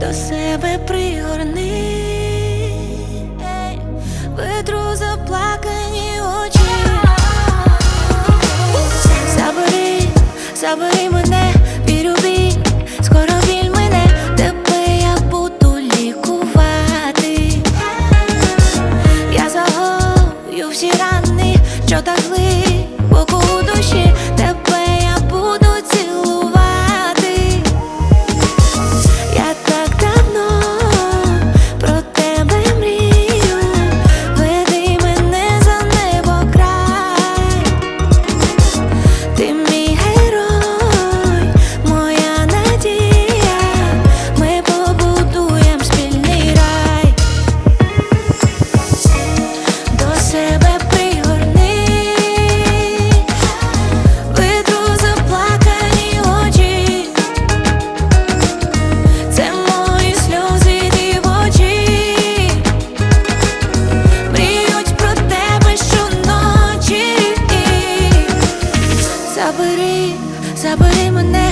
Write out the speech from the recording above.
до себе пригорни, Ей, ветру заплакані очі, забери, забери мене, вірюбі, скоро віль мене, тебе я буду лікувати. Я загою всі рани, що так ли. 잡으리면 내